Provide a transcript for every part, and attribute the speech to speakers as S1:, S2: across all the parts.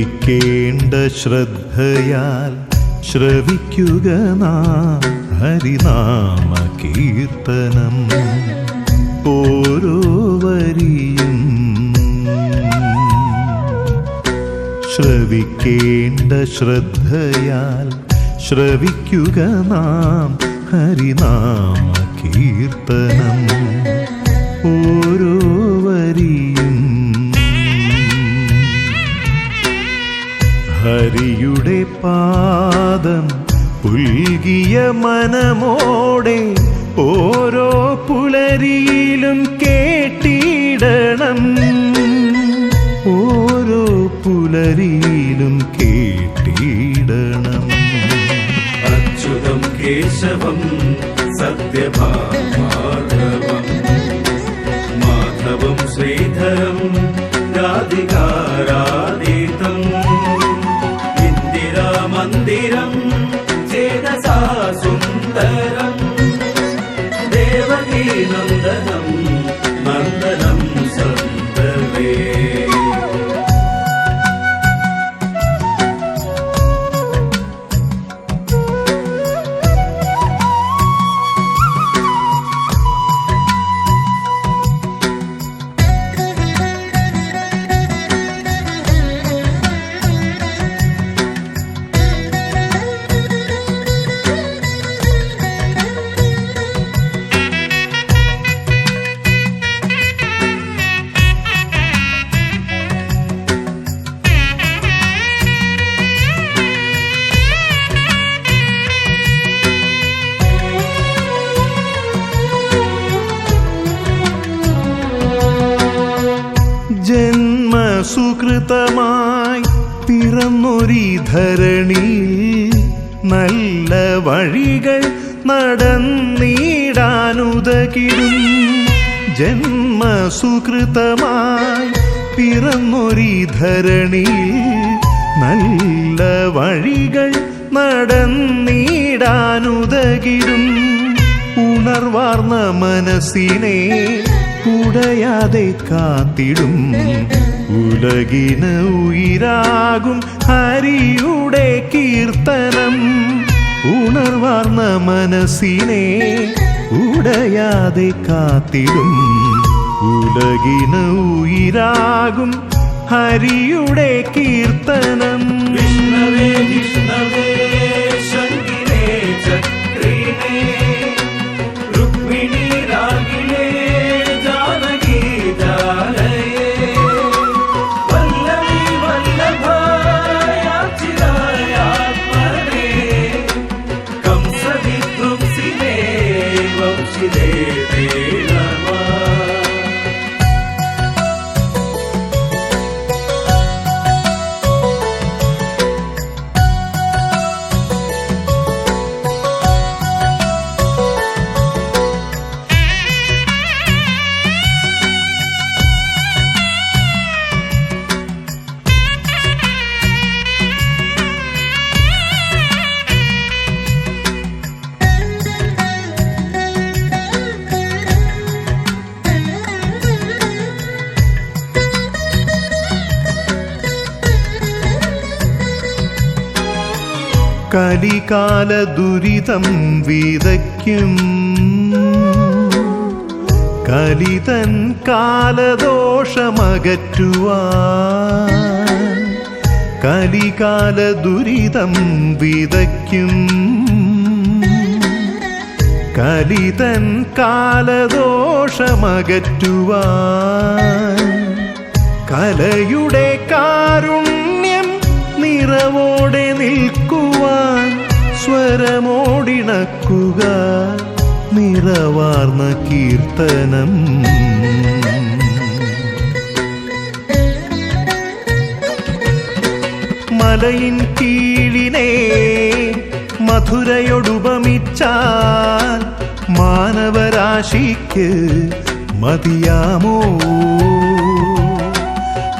S1: ശ്രവിക്കേണ്ട ശ്രദ്ധയാൽ ശ്രവിക്കുക നാം. ഹരിനാമ കീർത്തനം ഓരോ വരിയും. ശ്രവിക്കേണ്ട ശ്രദ്ധയാൽ ശ്രവിക്കുക നാം. ഹരിനാമ കീർത്തനം ഓരോ വരിയും. ഹരിയുടെ പാദം പുൽകിയ മനമോടെ ഓരോ പുലരിയിലും കേട്ടിടണം. ഓരോ പുലരിയിലും കേട്ടിടണം.
S2: അച്യുതം കേശവം സത്യഭാമാധവം. മാധവം ശ്രീധരം രാധികാരാധിതം
S1: ജന്മസുകൃതമായി പിറന്നൊരി ധരണിയിൽ നല്ല വഴികൾ നടന്നിടാനുതകിടും. ജന്മസുകൃതമായി പിറന്നൊരി ധരണിയിൽ നല്ല വഴികൾ നടന്നിടാനുതകിടും. ഉണർവാർന്ന മനസ്സിനെ കൂടയാതെ കാത്തിടും. ഉലകിന് ഉയിരാകും ഹരിയുടെ കീർത്തനം. ഉണർവാർന്ന മനസ്സിനെ ഉടയാതെ കാത്തിടും. ഉലകിന് ഉയിരാകും ഹരിയുടെ കീർത്തനം.
S2: വിഷ്ണവേ വിഷ്ണവേ.
S1: കലികാല ദുരിതം വിതയ്ക്കും. കലിതൻ കാലദോഷമകറ്റുവാൻ കലികാല ദുരിതം വിതയ്ക്കും. കലിതൻ കാലദോഷമകറ്റുവാൻ കലയുടെ കാരുണ്യം നിറവാർന്ന കീർത്തനം. മലയിൻ കീഴിനെ മധുരയൊടുപമിച്ചാൽ മാനവരാശിക്ക് മതിയാമോ?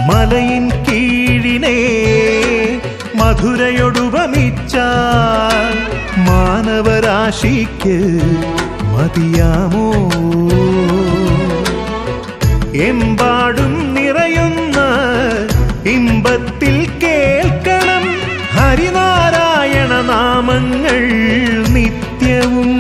S1: മലയിൻ കീഴിനെ മധുരയൊടുപമിച്ചാൽ മാനവരാശിക്ക് മതിയാമോ? എമ്പാടും നിറയുന്ന ഇമ്പത്തിൽ കേൾക്കണം ഹരിനാരായണ നാമങ്ങൾ നിത്യവും